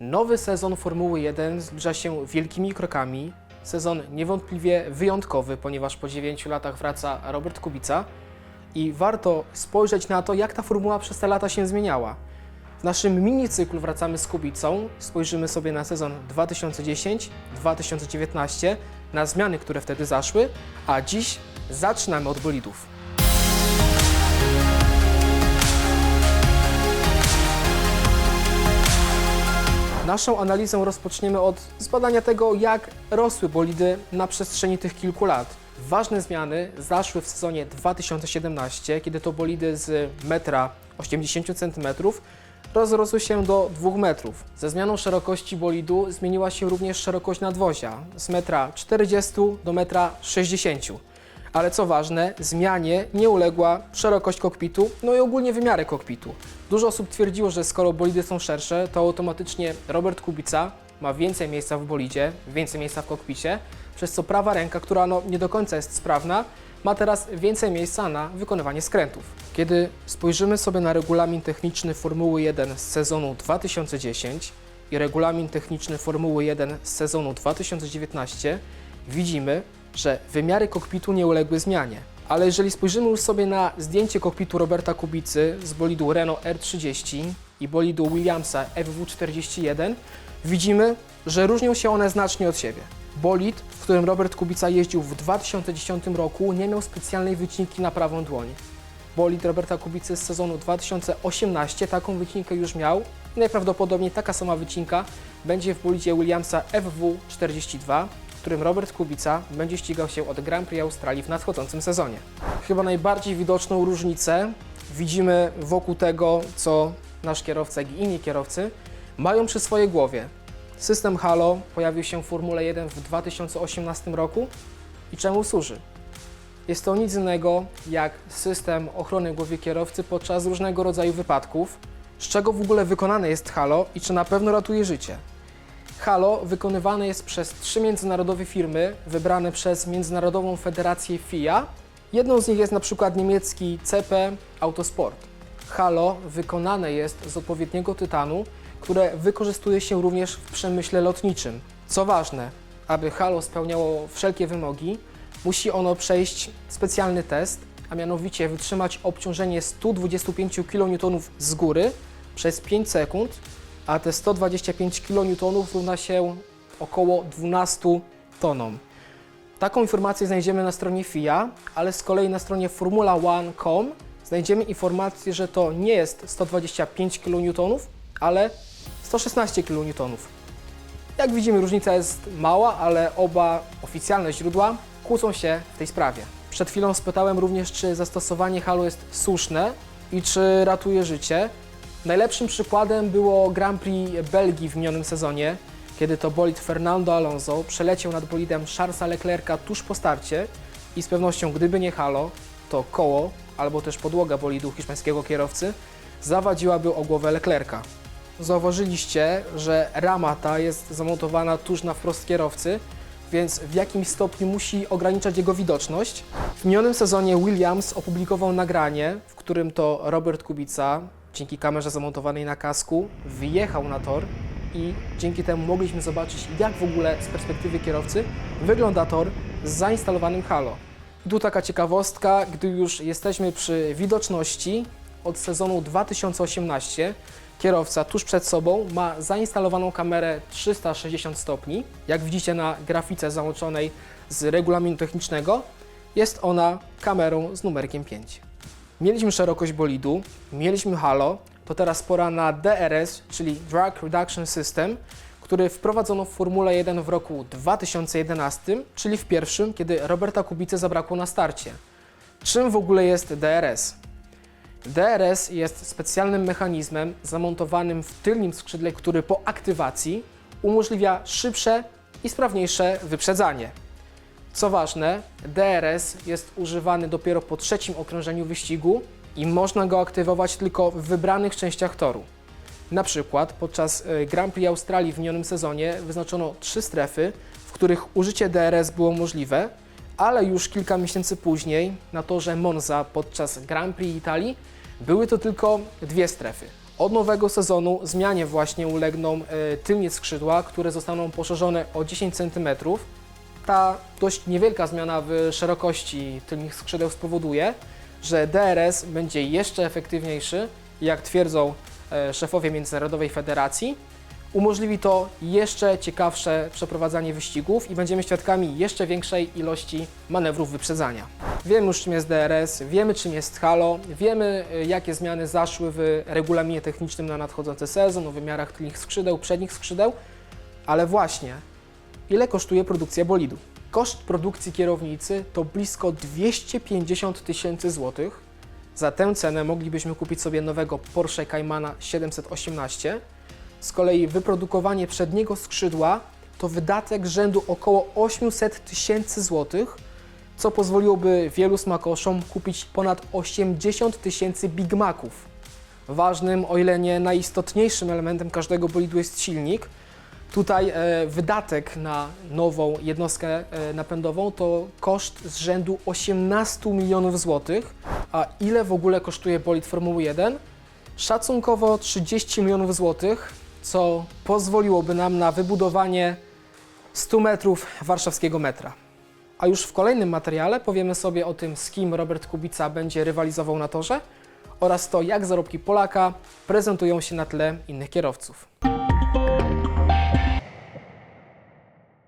Nowy sezon Formuły 1 zbliża się wielkimi krokami. Sezon niewątpliwie wyjątkowy, ponieważ po 9 latach wraca Robert Kubica i warto spojrzeć na to, jak ta formuła przez te lata się zmieniała. W naszym minicyklu wracamy z Kubicą, spojrzymy sobie na sezon 2010-2019, na zmiany, które wtedy zaszły, a dziś zaczynamy od bolidów. Naszą analizę rozpoczniemy od zbadania tego, jak rosły bolidy na przestrzeni tych kilku lat. Ważne zmiany zaszły w sezonie 2017, kiedy to bolidy z 1,80 cm rozrosły się do 2 metrów. Ze zmianą szerokości bolidu zmieniła się również szerokość nadwozia z 1,40 m do 1,60 m. Ale co ważne, zmianie nie uległa szerokość kokpitu, no i ogólnie wymiary kokpitu. Dużo osób twierdziło, że skoro bolidy są szersze, to automatycznie Robert Kubica ma więcej miejsca w bolidzie, więcej miejsca w kokpicie, przez co prawa ręka, która no nie do końca jest sprawna, ma teraz więcej miejsca na wykonywanie skrętów. Kiedy spojrzymy sobie na regulamin techniczny Formuły 1 z sezonu 2010 i regulamin techniczny Formuły 1 z sezonu 2019, widzimy, że wymiary kokpitu nie uległy zmianie. Ale jeżeli spojrzymy już sobie na zdjęcie kokpitu Roberta Kubicy z bolidu Renault R30 i bolidu Williamsa FW41, widzimy, że różnią się one znacznie od siebie. Bolid, w którym Robert Kubica jeździł w 2010 roku, nie miał specjalnej wycinki na prawą dłoń. Bolid Roberta Kubicy z sezonu 2018 taką wycinkę już miał i najprawdopodobniej taka sama wycinka będzie w bolidzie Williamsa FW42, w którym Robert Kubica będzie ścigał się od Grand Prix Australii w nadchodzącym sezonie. Chyba najbardziej widoczną różnicę widzimy wokół tego, co nasz kierowca, jak i inni kierowcy mają przy swojej głowie. System Halo pojawił się w Formule 1 w 2018 roku i czemu służy? Jest to nic innego jak system ochrony głowy kierowcy podczas różnego rodzaju wypadków. Z czego w ogóle wykonane jest Halo i czy na pewno ratuje życie? Halo wykonywane jest przez trzy międzynarodowe firmy wybrane przez Międzynarodową Federację FIA. Jedną z nich jest na przykład niemiecki CP Autosport. Halo wykonane jest z odpowiedniego tytanu, które wykorzystuje się również w przemyśle lotniczym. Co ważne, aby Halo spełniało wszelkie wymogi, musi ono przejść specjalny test, a mianowicie wytrzymać obciążenie 125 kN z góry przez 5 sekund, a te 125 kN równa się około 12 tonom. Taką informację znajdziemy na stronie FIA, ale z kolei na stronie formula1.com znajdziemy informację, że to nie jest 125 kN, ale 116 kN. Jak widzimy, różnica jest mała, ale oba oficjalne źródła kłócą się w tej sprawie. Przed chwilą spytałem również, czy zastosowanie halu jest słuszne i czy ratuje życie. Najlepszym przykładem było Grand Prix Belgii w minionym sezonie, kiedy to bolid Fernando Alonso przeleciał nad bolidem Charlesa Leclerca tuż po starcie i z pewnością gdyby nie halo, to koło albo też podłoga bolidu hiszpańskiego kierowcy zawadziłaby o głowę Leclerca. Zauważyliście, że rama ta jest zamontowana tuż na wprost kierowcy, więc w jakimś stopniu musi ograniczać jego widoczność. W minionym sezonie Williams opublikował nagranie, w którym to Robert Kubica, dzięki kamerze zamontowanej na kasku, wyjechał na tor i dzięki temu mogliśmy zobaczyć, jak w ogóle z perspektywy kierowcy wygląda tor z zainstalowanym halo. I tu taka ciekawostka, gdy już jesteśmy przy widoczności od sezonu 2018, kierowca tuż przed sobą ma zainstalowaną kamerę 360 stopni. Jak widzicie na grafice załączonej z regulaminu technicznego, jest ona kamerą z numerkiem 5. Mieliśmy szerokość bolidu, mieliśmy halo, to teraz pora na DRS, czyli Drag Reduction System, który wprowadzono w Formule 1 w roku 2011, czyli w pierwszym, kiedy Roberta Kubicy zabrakło na starcie. Czym w ogóle jest DRS? DRS jest specjalnym mechanizmem zamontowanym w tylnym skrzydle, który po aktywacji umożliwia szybsze i sprawniejsze wyprzedzanie. Co ważne, DRS jest używany dopiero po trzecim okrążeniu wyścigu i można go aktywować tylko w wybranych częściach toru. Na przykład podczas y, Grand Prix Australii w minionym sezonie wyznaczono trzy strefy, w których użycie DRS było możliwe, ale już kilka miesięcy później na torze Monza podczas Grand Prix Italii były to tylko dwie strefy. Od nowego sezonu zmianie właśnie ulegną e, tylnie skrzydła, które zostaną poszerzone o 10 cm. Ta dość niewielka zmiana w szerokości tylnych skrzydeł spowoduje, że DRS będzie jeszcze efektywniejszy, jak twierdzą e, szefowie Międzynarodowej Federacji. Umożliwi to jeszcze ciekawsze przeprowadzanie wyścigów i będziemy świadkami jeszcze większej ilości manewrów wyprzedzania. Wiemy już czym jest DRS, wiemy czym jest halo, wiemy y, jakie zmiany zaszły w regulaminie technicznym na nadchodzący sezon, o wymiarach tylnych skrzydeł, przednich skrzydeł, ale właśnie ile kosztuje produkcja bolidu? Koszt produkcji kierownicy to blisko 250 tysięcy złotych. Za tę cenę moglibyśmy kupić sobie nowego Porsche Caymana 718. Z kolei wyprodukowanie przedniego skrzydła to wydatek rzędu około 800 tysięcy złotych, co pozwoliłoby wielu smakoszom kupić ponad 80 tysięcy Big Maców. Ważnym, o ile nie najistotniejszym elementem każdego bolidu jest silnik. Tutaj e, wydatek na nową jednostkę e, napędową to koszt z rzędu 18 milionów złotych. A ile w ogóle kosztuje bolid Formuły 1? Szacunkowo 30 milionów złotych, co pozwoliłoby nam na wybudowanie 100 metrów warszawskiego metra. A już w kolejnym materiale powiemy sobie o tym, z kim Robert Kubica będzie rywalizował na torze oraz to, jak zarobki Polaka prezentują się na tle innych kierowców.